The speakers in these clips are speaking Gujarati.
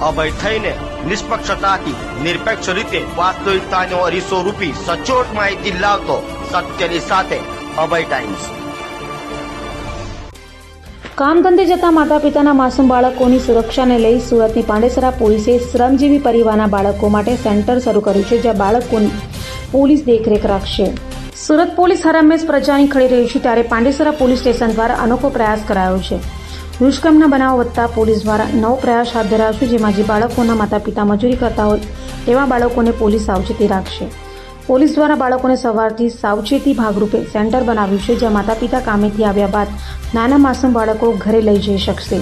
અભય થઈને નિષ્પક્ષતાથી, નિરપેક્ષ રીતે વાસ્તવિકતાનો અરીસો રૂપી સચોટ માહિતી લાવતો સત્યની સાથે અભય ટાઈમ્સ. કામ ધંધે જતા માતા પિતાના માસૂમ બાળકોની સુરક્ષાને લઈ સુરતની પાંડેસરા પોલીસે શ્રમજીવી પરિવારના બાળકો માટે સેન્ટર શરૂ કર્યું છે, જ્યાં બાળકોની પોલીસ દેખરેખ રાખશે. સુરત પોલીસ હરમેશ પ્રજાની ખડી રહી છે, ત્યારે પાંડેસરા પોલીસ સ્ટેશન દ્વારા અનોખો પ્રયાસ કરાયો છે. દુષ્કર્મના બનાવ વધતા પોલીસ દ્વારા નવ પ્રયાસ હાથ ધરાયો જેમાં જે બાળકોના માતા પિતા મજૂરી કરતા હોય, તેવા બાળકોને પોલીસ સાવચેતી રાખશે. પોલીસ દ્વારા બાળકોને સવારથી સાવચેતી ભાગરૂપે સેન્ટર બનાવ્યું છે, જ્યાં માતા પિતા કામેથી આવ્યા બાદ નાના માસૂમ બાળકો ઘરે લઈ જઈ શકશે.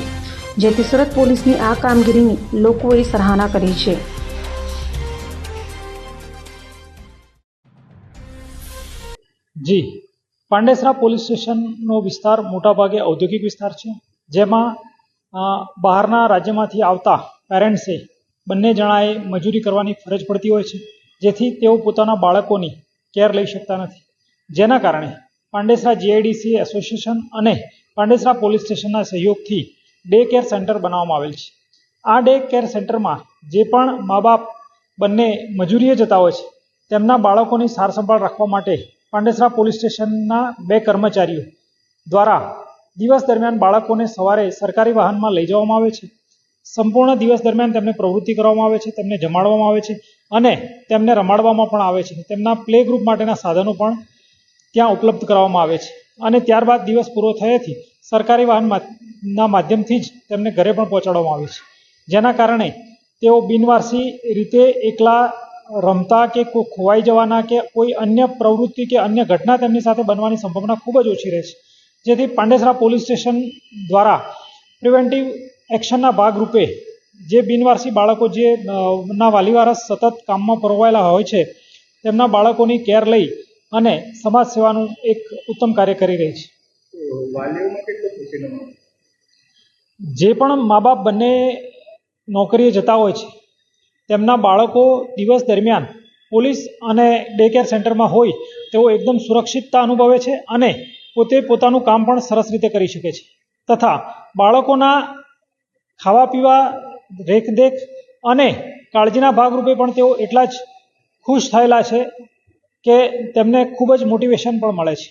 જેથી સુરત પોલીસની આ કામગીરીની લોકોએ સરાહના કરી છે. જી, પાંડેસરા પોલીસ સ્ટેશનનો વિસ્તાર મોટાભાગે ઔદ્યોગિક વિસ્તાર છે. જેમાં બહારના રાજ્યમાંથી આવતા પેરેન્ટ્સે બંને જણાએ મજૂરી કરવાની ફરજ પડતી હોય છે, જેથી તેઓ પોતાના બાળકોની કેર લઈ શકતા નથી. જેના કારણે પાંડેસરા જીઆઈડીસી એસોસિએશન અને પાંડેસરા પોલીસ સ્ટેશનના સહયોગથી ડે કેર સેન્ટર બનાવવામાં આવેલ છે. આ ડે કેર સેન્ટરમાં જે પણ મા બાપ બંને મજૂરીએ જતા હોય છે, તેમના બાળકોની સાર સંભાળ રાખવા માટે પાંડેસરા પોલીસ સ્ટેશનના બે કર્મચારીઓ દ્વારા દિવસ દરમિયાન બાળકોને સવારે સરકારી વાહનમાં લઈ જવામાં આવે છે. સંપૂર્ણ દિવસ દરમિયાન તેમને પ્રવૃત્તિ કરવામાં આવે છે, તેમને જમાડવામાં આવે છે અને તેમને રમાડવામાં પણ આવે છે. તેમના પ્લે ગ્રુપ માટેના સાધનો પણ ત્યાં ઉપલબ્ધ કરાવવામાં આવે છે. અને ત્યારબાદ દિવસ પૂરો થયેથી સરકારી વાહનના માધ્યમથી જ તેમને ઘરે પણ પહોંચાડવામાં આવે છે. જેના કારણે તેઓ બિનવારસી રીતે એકલા રમતા કે ખોવાઈ જવાના કે કોઈ અન્ય પ્રવૃત્તિ કે અન્ય ઘટના તેમની સાથે બનવાની સંભાવના ખૂબ જ ઓછી રહે છે. જેથી પાંડેસરા પોલીસ સ્ટેશન દ્વારા પ્રિવેન્ટિવ એક્શનના ભાગરૂપે જે બિનવારસી બાળકો જે ના વાલીવારસ સતત કામમાં પરોવાયેલા હોય છે તેમના બાળકોની કેર લઈ અને સમાજ સેવાનું એક ઉત્તમ કાર્ય કરી રહી છે. જે પણ મા બાપ બંને નોકરીએ જતા હોય છે તેમના બાળકો દિવસ દરમિયાન પોલીસ અને ડે કેર સેન્ટરમાં હોય તેઓ એકદમ સુરક્ષિતતા અનુભવે છે અને પોતે પોતાનું કામ પણ સરસ રીતે કરી શકે છે. તથા બાળકોના ખાવા પીવા રેખદેખ અને કાળજીના ભાગરૂપે પણ તેઓ એટલા જ ખુશ થયેલા છે કે તેમને ખૂબ જ મોટિવેશન પણ મળે છે.